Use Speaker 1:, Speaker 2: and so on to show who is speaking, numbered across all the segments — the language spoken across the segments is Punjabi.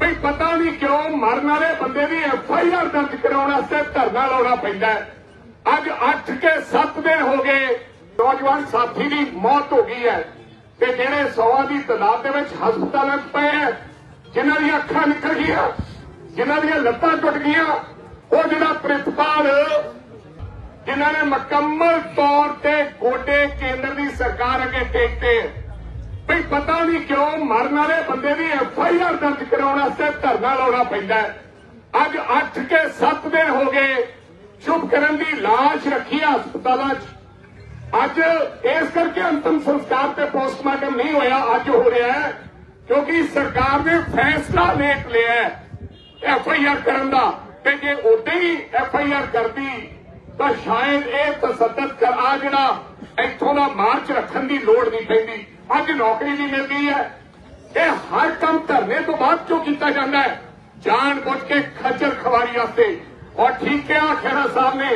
Speaker 1: ਭਈ ਪਤਾ ਨਹੀਂ ਕਿਉਂ ਮਰਨ ਵਾਲੇ ਬੰਦੇ ਦੀ ਐਫ ਆਈ ਆਰ ਦਰਜ ਕਰਾਉਣ ਵਾਸਤੇ ਧਰਨਾ ਲਾਉਣਾ ਪੈਂਦਾ ਅੱਜ 8 ਕੇ 7 ਦਿਨ ਹੋ ਗਏ, ਨੌਜਵਾਨ ਸਾਥੀ ਦੀ ਮੌਤ ਹੋ ਗਈ ਹੈ ਤੇ ਜਿਹੜੇ ਸੌਆਂ ਦੀ ਤਾਦਾਦ ਦੇ ਵਿੱਚ ਹਸਪਤਾਲਾਂ 'ਚ ਪਏ ਹੈ, ਜਿਨ੍ਹਾਂ ਦੀਆਂ ਅੱਖਾਂ ਨਿਕਲ ਗਈਆਂ, ਜਿਨ੍ਹਾਂ ਦੀਆਂ ਲੱਤਾਂ ਟੁੱਟ ਗਈਆਂ, ਉਹ ਜਿਹੜਾ ਪ੍ਰਿਤਪਾਲ, ਜਿਨ੍ਹਾਂ ਨੇ ਮੁਕੰਮਲ ਤੌਰ ਤੇ ਗੋਡੇ ਕੇਂਦਰ ਦੀ ਸਰਕਾਰ ਅੱਗੇ ਟੇਕਤੇ ਭਈ ਪਤਾ ਨਹੀਂ ਕਿਉਂ ਮਰਨ ਵਾਲੇ ਬੰਦੇ ਦੀ ਐਫ ਆਈ ਆਰ ਦਰਜ ਕਰਾਉਣ ਵਾਸਤੇ ਧਰਨਾ ਲਾਉਣਾ ਪੈਂਦਾ ਅੱਜ 8 ਕੇ 7 ਦਿਨ ਹੋ ਗਏ ਸ਼ੁਭਕਰਨ ਦੀ ਲਾਸ਼ ਰੱਖੀ ਹਸਪਤਾਲਾਂ 'ਚ। ਅੱਜ ਇਸ ਕਰਕੇ ਅੰਤਮ ਸੰਸਕਾਰ ਤੇ ਪੋਸਟਮਾਰਟਮ ਨਹੀਂ ਹੋਇਆ, ਅੱਜ ਹੋ ਰਿਹਾ ਹੈ, ਕਿਉਂਕਿ ਸਰਕਾਰ ਨੇ ਫੈਸਲਾ ਲੇਟ ਲਿਆ ਹੈ ਐਫ ਆਈ ਆਰ ਕਰਨ ਦਾ। ਤੇ ਜੇ ਉਦੋਂ ਹੀ ਐਫ ਆਈ ਆਰ ਕਰਦੀ, ਤਾਂ ਸ਼ਾਇਦ ਇਹ ਤਸੱਦਦ ਕਰ ਆ ਜਿਹੜਾ ਇੱਥੋਂ ਦਾ ਮਾਰਚ ਰੱਖਣ ਦੀ ਲੋੜ ਨਹੀਂ ਪੈਂਦੀ। ਅੱਜ ਨੌਕਰੀ ਨਹੀਂ ਮਿਲਦੀ ਹੈ। ਇਹ ਹਰ ਕੰਮ ਧਰਨੇ ਤੋਂ ਬਾਅਦ ਕਿਉਂ ਕੀਤਾ ਜਾਂਦਾ ਹੈ? ਜਾਣ ਬੁੱਝ ਕੇ ਖੱਜਲ ਖਵਾਰੀ ਵਾਸਤੇ। ਔਰ ਠੀਕ ਕਿਹਾ ਖੇਰਾ ਸਾਹਿਬ ਨੇ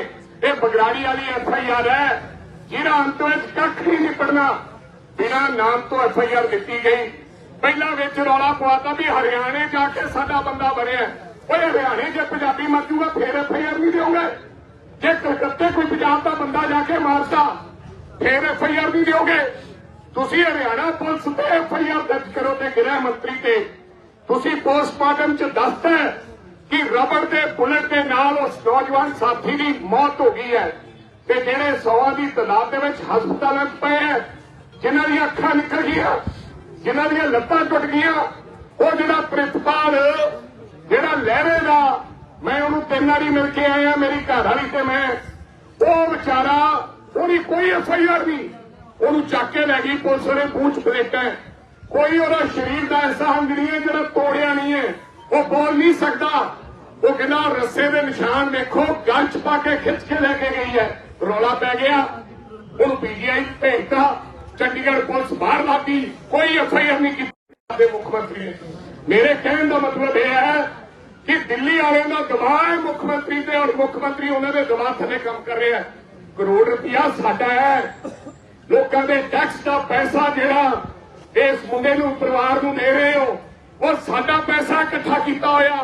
Speaker 1: ਇਹ ਬਗਰਾੜੀ ਵਾਲੀ ਐਫ ਆਈ ਆਰ ਹੈ ਜਿਹੜਾ ਅੰਤ ਵਿੱਚ ਕੱਖ ਨਹੀਂ ਨਿਪੜਨਾ। ਬਿਨਾਂ ਨਾਮ ਤੋਂ ਐਫ ਆਈ ਆਰ ਦਿੱਤੀ ਗਈ। ਪਹਿਲਾਂ ਵਿੱਚ ਰੌਲਾ ਪਵਾਤਾ ਵੀ ਹਰਿਆਣੇ ਜਾ ਕੇ ਸਾਡਾ ਬੰਦਾ ਬਣਿਆ। ਓਏ, ਹਰਿਆਣੇ ਜੇ ਪੰਜਾਬੀ ਮਰ ਜੂਗਾ, ਫੇਰ ਐਫ ਆਈ ਆਰ ਨਹੀਂ ਦਿਓਗੇ। ਜੇ ਕਲਕੱਤੇ ਕੋਈ ਪੰਜਾਬ ਦਾ ਬੰਦਾ ਜਾ ਕੇ ਮਾਰਦਾ ਫੇਰ ਐਫ ਆਈ ਆਰ ਨਹੀਂ ਦਿਓਗੇ। ਤੁਸੀਂ ਹਰਿਆਣਾ ਪੁਲਿਸ ਤੇ ਐਫ ਆਈ ਆਰ ਦਰਜ ਕਰੋ ਤੇ ਗ੍ਰਹਿ ਮੰਤਰੀ ਤੇ। ਤੁਸੀਂ ਪੋਸਟਮਾਰਟਮ ਚ ਦੱਸਦਾ ਕਿ ਰਬੜ ਦੇ ਬੁਲਟ ਦੇ ਨਾਲ ਉਸ ਨੌਜਵਾਨ ਸਾਥੀ ਦੀ ਮੌਤ ਹੋ ਗਈ ਹੈ ਤੇ ਜਿਹੜੇ ਸੌਆਂ ਦੀ ਤਦਾਦ ਦੇ ਵਿੱਚ ਹਸਪਤਾਲਾਂ 'ਚ ਪਏ ਹੈ, ਜਿਨ੍ਹਾਂ ਦੀਆਂ ਅੱਖਾਂ ਨਿਕਲ ਗਈਆਂ, ਜਿਨ੍ਹਾਂ ਦੀਆਂ ਲੱਤਾਂ ਟੁੱਟ ਗਈਆਂ, ਉਹ ਜਿਹੜਾ ਪ੍ਰਿਤਪਾਲ, ਜਿਹੜਾ ਲਹਿਰੇ ਦਾ, ਮੈਂ ਉਹਨੂੰ ਤਿੰਨ ਵਾਰੀ ਮਿਲ ਕੇ ਆਇਆ, ਮੇਰੀ ਘਰ ਵਾਲੀ ਤੇ ਮੈਂ, ਉਹ ਵਿਚਾਰਾ, ਉਹਦੀ ਕੋਈ ਐਫ ਆਈ ਆਰ ਨਹੀਂ। ਉਹਨੂੰ ਚੱਕ ਕੇ ਲੈ ਗਈ, ਪੁਲਿਸ ਨੇ ਪੂਛ ਫਲੇਟਾ ਕੋਈ ਉਹਦਾ ਸਰੀਰ ਦਾ ਐਸਾ ਅੰਗ ਨਹੀਂ ਹੈ ਜਿਹੜਾ ਤੋੜਿਆ ਨਹੀਂ ਹੈ। ਉਹ ਬੋਲ ਨਹੀਂ ਸਕਦਾ। ਉਹ ਕਹਿੰਦਾ, ਰੱਸੇ ਦੇ ਨਿਸ਼ਾਨ ਵੇਖੋ ਗੰਚ ਪਾ ਕੇ ਖਿੱਚ ਕੇ ਲੈ ਕੇ ਗਈ ਹੈ। ਰੌਲਾ ਪੈ ਗਿਆ। ਉਹਨੂੰ ਪੀਜੀਆਈ ਭੇਜਤਾ। ਚੰਡੀਗੜ੍ਹ ਪੁਲਿਸ ਬਾਹਰ ਲਾਤੀ ਕੋਈ ਐਫ ਆਈ ਆਰ ਨਹੀਂ ਕੀਤੀ। ਦੇ ਮੁੱਖ ਮੰਤਰੀ ਨੇ। ਮੇਰੇ ਕਹਿਣ ਦਾ ਮਤਲਬ ਇਹ ਹੈ ਕਿ ਦਿੱਲੀ ਵਾਲਿਆਂ ਦਾ ਦਬਾਅ ਹੈ ਮੁੱਖ ਮੰਤਰੀ ਤੇ, ਔਰ ਮੁੱਖ ਮੰਤਰੀ ਉਹਨਾਂ ਦੇ ਦਬਾਅ ਥੱਲੇ ਕੰਮ ਕਰ ਰਿਹਾ ਹੈ। ਕਰੋੜ ਰੁਪਇਆ ਸਾਡਾ ਹੈ। ਲੋਕਾਂ ਦੇ ਟੈਕਸ ਦਾ ਪੈਸਾ ਜਿਹੜਾ ਇਸ ਮੁੰਡੇ ਨੂੰ, ਪਰਿਵਾਰ ਨੂੰ ਦੇ ਰਹੇ ਹੋ, ਉਹ ਸਾਡਾ ਪੈਸਾ ਇਕੱਠਾ ਕੀਤਾ ਹੋਇਆ।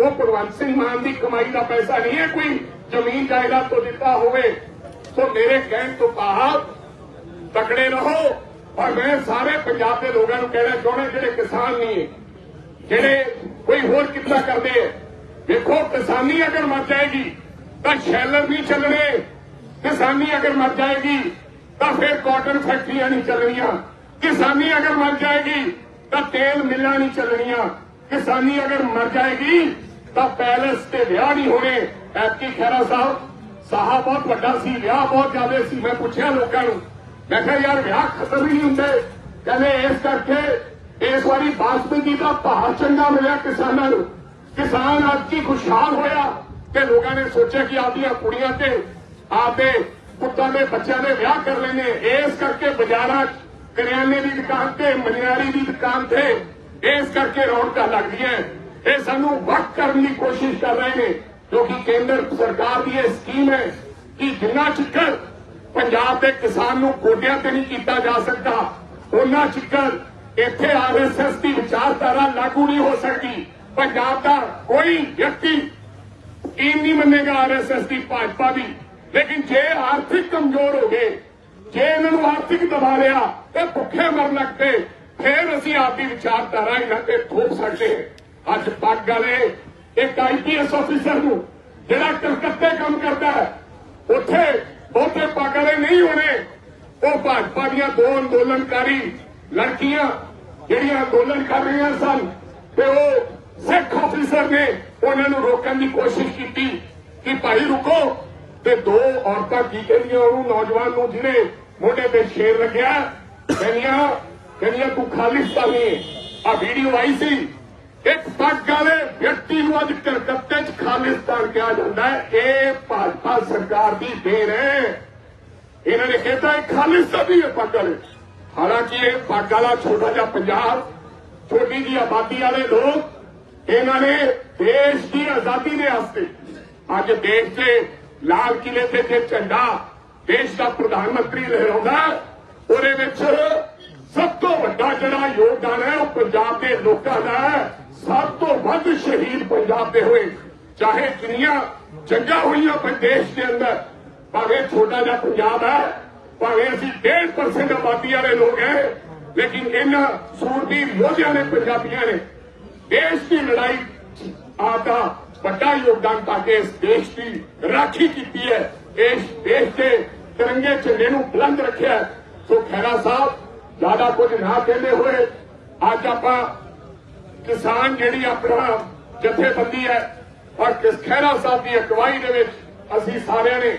Speaker 1: ਉਹ ਭਗਵੰਤ ਸਿੰਘ ਮਾਨ ਦੀ ਕਮਾਈ ਦਾ ਪੈਸਾ ਨਹੀਂ ਹੈ, ਕੋਈ ਜ਼ਮੀਨ ਜਾਇਦਾਦ ਤੋਂ ਦਿੱਤਾ ਹੋਵੇ। ਸੋ ਮੇਰੇ ਕਹਿਣ ਤੋਂ ਬਾਅਦ ਤਕੜੇ ਰਹੋ ਔਰ ਮੈਂ ਸਾਰੇ ਪੰਜਾਬ ਦੇ ਲੋਕਾਂ ਨੂੰ ਕਹਿਣਾ ਚਾਹੁੰਦਾ, ਜਿਹੜੇ ਕਿਸਾਨ ਨਹੀਂ ਜਿਹੜੇ ਕੋਈ ਹੋਰ ਕਿੱਤਾ ਕਰਦੇ ਹੈ। ਵੇਖੋ, ਕਿਸਾਨੀ ਅਗਰ ਮਰ ਜਾਏਗੀ, ਤਾਂ ਸ਼ੈਲਰ ਨਹੀਂ ਚੱਲਣੇ। ਕਿਸਾਨੀ ਅਗਰ ਮਰ ਜਾਏਗੀ ਤਾਂ ਫਿਰ ਕਾਟਨ ਫੈਕਟਰੀਆਂ ਨਹੀਂ ਚੱਲਣੀਆਂ। ਕਿਸਾਨੀ ਅਗਰ ਮਰ ਜਾਏਗੀ, ਤਾਂ ਤੇਲ ਮਿੱਲਾਂ ਨਹੀਂ ਚੱਲਣੀਆਂ। ਕਿਸਾਨੀ ਅਗਰ ਮਰ ਜਾਏਗੀ, ਤਾਂ ਪੈਲਸ ਤੇ ਵਿਆਹ ਨਹੀਂ ਹੋਣੇ। ਐਤਕੀ ਖੈਰਾ ਸਾਹਿਬ, ਸਾਹਾ ਬਹੁਤ ਵੱਡਾ ਸੀ, ਵਿਆਹ ਬਹੁਤ ਜ਼ਿਆਦਾ ਸੀ। ਮੈਂ ਪੁੱਛਿਆ ਲੋਕਾਂ ਨੂੰ, ਮੈਂ ਕਿਹਾ, ਯਾਰ, ਵਿਆਹ ਖਤਮ ਹੀ ਨਹੀਂ ਹੁੰਦੇ। ਕਹਿੰਦੇ, ਇਸ ਕਰਕੇ ਇਸ ਵਾਰੀ ਬਾਸਮਤੀ ਦਾ ਭਾਅ ਚੰਗਾ ਮਿਲਿਆ ਕਿਸਾਨਾਂ ਨੂੰ। ਕਿਸਾਨ ਅੱਜ ਕੀ ਖੁਸ਼ਹਾਲ ਹੋਇਆ ਤੇ ਲੋਕਾਂ ਨੇ ਸੋਚਿਆ ਕਿ ਆਪਦੀਆਂ ਕੁੜੀਆਂ ਤੇ ਆਪਦੇ ਪੁੱਤਾਂ ਦੇ ਬੱਚਿਆਂ ਦੇ ਵਿਆਹ ਕਰ ਲੈਣੇ ਇਸ ਕਰਕੇ ਬਾਜ਼ਾਰਾਂ 'ਚ ਕਰਿਆਨੇ ਦੀ ਦੁਕਾਨ ਤੇ, ਮਨਿਆਰੀ ਦੀ ਦੁਕਾਨ ਤੇ ਇਸ ਕਰਕੇ ਰੌਣਕਾਂ ਲੱਗਦੀਆਂ ਇਹ ਸਾਨੂੰ ਵਕਤ ਕਰਨ ਦੀ ਕੋਸ਼ਿਸ਼ ਕਰ ਰਹੇ ਨੇ ਕਿਉਂਕਿ ਕੇਂਦਰ ਸਰਕਾਰ ਦੀ ਇਹ ਸਕੀਮ ਹੈ ਕਿ ਜਿੰਨਾ ਚਿਰ ਪੰਜਾਬ ਦੇ ਕਿਸਾਨ ਨੂੰ ਗੋਡਿਆਂ ਤੇ ਨਹੀਂ ਕੀਤਾ ਜਾ ਸਕਦਾ ਉਹਨਾਂ ਚਿਰ ਇੱਥੇ ਆਰਐਸਐਸ ਦੀ ਵਿਚਾਰਧਾਰਾ ਲਾਗੂ ਨਹੀਂ ਹੋ ਸਕਦੀ। ਪੰਜਾਬ ਦਾ ਕੋਈ ਵਿਅਕਤੀ ਇਹ ਨਹੀਂ ਮੰਨੇਗਾ ਆਰਐਸਐਸ ਦੀ ਭਾਜਪਾ ਦੀ। ਲੇਕਿਨ ਜੇ ਆਰਥਿਕ ਕਮਜ਼ੋਰ ਹੋ ਗਏ, ਜੇ ਇਹਨਾਂ ਨੂੰ ਆਰਥਿਕ ਦਬਾ ਲਿਆ ਤੇ ਭੁੱਖੇ ਮਰਨ ਲੱਗ ਪਏ, ਫਿਰ ਅਸੀਂ ਆਪਦੀ ਵਿਚਾਰਧਾਰਾ ਇਹਨਾਂ ਤੇ ਥੋਪ ਸਕਦੇ ਅੱਜ ਪੱਗ ਵਾਲੇ ਇੱਕ ਆਈਪੀਐਸ ਅਫੀਸਰ ਨੂੰ ਜਿਹੜਾ ਕਲਕੱਤੇ ਕੰਮ ਕਰਦਾ ਹੈ, ਉੱਥੇ ਬਹੁਤੇ ਪੱਗ ਵਾਲੇ ਨਹੀਂ ਹੋਣੇ। ਉਹ ਭਾਜਪਾ ਦੀਆਂ ਦੋ ਅੰਦੋਲਨਕਾਰੀ ਲੜਕੀਆਂ ਜਿਹੜੀਆਂ ਅੰਦੋਲਨ ਕਰ ਰਹੀਆਂ ਸਨ, ਤੇ ਉਹ ਸਿੱਖ ਅਫੀਸਰ ਨੇ ਉਹਨਾਂ ਨੂੰ ਰੋਕਣ ਦੀ ਕੋਸ਼ਿਸ਼ ਕੀਤੀ ਕਿ ਭਾਈ ਰੁਕੋ ਤੇ ਦੋ ਔਰਤਾਂ ਕੀ ਕਹਿੰਦੀਆਂ, ਉਹਨੂੰ ਨੌਜਵਾਨ ਨੂੰ ਜਿਹਨੇ ਮੋਢੇ ਤੇ ਸ਼ੇਰ ਰੱਖਿਆ ਕਹਿੰਦੀਆਂ ਕਹਿੰਦੀਆਂ, ਤੂੰ ਖਾਲਿਸਤਾਨੀ ਆ ਵੀਡੀਓ ਆਈ ਸੀ। ਇੱਕ ਪੱਗ ਵਾਲੇ ਵਿਅਕਤੀ ਨੂੰ ਅੱਜ ਕਲਕੱਤੇ 'ਚ ਖਾਲਿਸਤਾਨ ਕਿਹਾ ਜਾਂਦਾ ਹੈ। ਇਹ ਭਾਜਪਾ ਸਰਕਾਰ ਦੀ ਦੇਣ ਹੈ। ਇਹਨਾਂ ਨੇ ਕਿਹਾ ਇਹ ਖਾਲਿਸਤਾਨੀ ਹੈ ਪੱਗ ਵਾਲੇ। ਹਾਲਾਂਕਿ ਇਹ ਪੱਗ ਵਾਲਾ ਛੋਟਾ ਜਿਹਾ ਪੰਜਾਬ, ਛੋਟੀ ਜੀ ਆਬਾਦੀ ਵਾਲੇ ਲੋਕ, ਇਹਨਾਂ ਨੇ ਦੇਸ਼ ਦੀ ਆਜ਼ਾਦੀ ਦੇ ਵਾਸਤੇ, ਅੱਜ ਦੇਸ਼ ਦੇ ਲਾਲ ਕਿਲੇ ਤੇ ਜੇ ਝੰਡਾ ਦੇਸ਼ ਦਾ ਪ੍ਰਧਾਨ ਮੰਤਰੀ ਲਹਿਰਾਉਂਦਾ ਉਹਦੇ ਵਿੱਚ ਸਭ ਤੋਂ ਵੱਡਾ ਜਿਹੜਾ ਯੋਗਦਾਨ ਹੈ, ਉਹ ਪੰਜਾਬ ਦੇ ਲੋਕਾਂ ਦਾ ਸਭ ਤੋਂ ਵੱਧ ਸ਼ਹੀਦ ਪੰਜਾਬ ਦੇ ਹੋਏ। ਚਾਹੇ ਜਿੰਨੀਆਂ ਜੰਗਾਂ ਹੋਈਆਂ ਪਰ ਦੇਸ਼ ਦੇ ਅੰਦਰ, ਭਾਵੇਂ ਛੋਟਾ ਜਿਹਾ ਪੰਜਾਬ ਹੈ, ਭਾਵੇਂ ਅਸੀਂ 1.5% ਆਬਾਦੀ ਵਾਲੇ ਲੋਕ ਹੈ, ਲੇਕਿਨ ਇਹਨਾਂ ਸੂਰਬੀਰ ਯੋਧਿਆਂ ਨੇ ਪੰਜਾਬੀਆਂ ਨੇ ਦੇਸ਼ ਦੀ ਲੜਾਈ ਆਦਾ ਵੱਡਾ ਯੋਗਦਾਨ ਪਾ ਕੇ ਇਸ ਦੇਸ਼ ਦੀ ਰਾਖੀ ਕੀਤੀ ਹੈ। ਇਸ ਦੇਸ਼ ਦੇ ਤਿਰੰਗੇ ਝੰਡੇ ਨੂੰ ਬੁਲੰਦ ਰੱਖਿਆ ਸੋ ਖੈਰਾ ਸਾਹਿਬ, ਜ਼ਿਆਦਾ ਕੁਝ ਨਾ ਕਹਿੰਦੇ ਹੋਏ, ਅੱਜ ਆਪਾਂ ਕਿਸਾਨ ਜਿਹੜੀ ਆਪਣਾ ਜਥੇਬੰਦੀ ਹੈ ਔਰ ਕਿਸ ਖੈਰਾ ਸਾਹਿਬ ਦੀ ਅਗਵਾਈ ਦੇ ਵਿੱਚ ਅਸੀਂ ਸਾਰਿਆਂ ਨੇ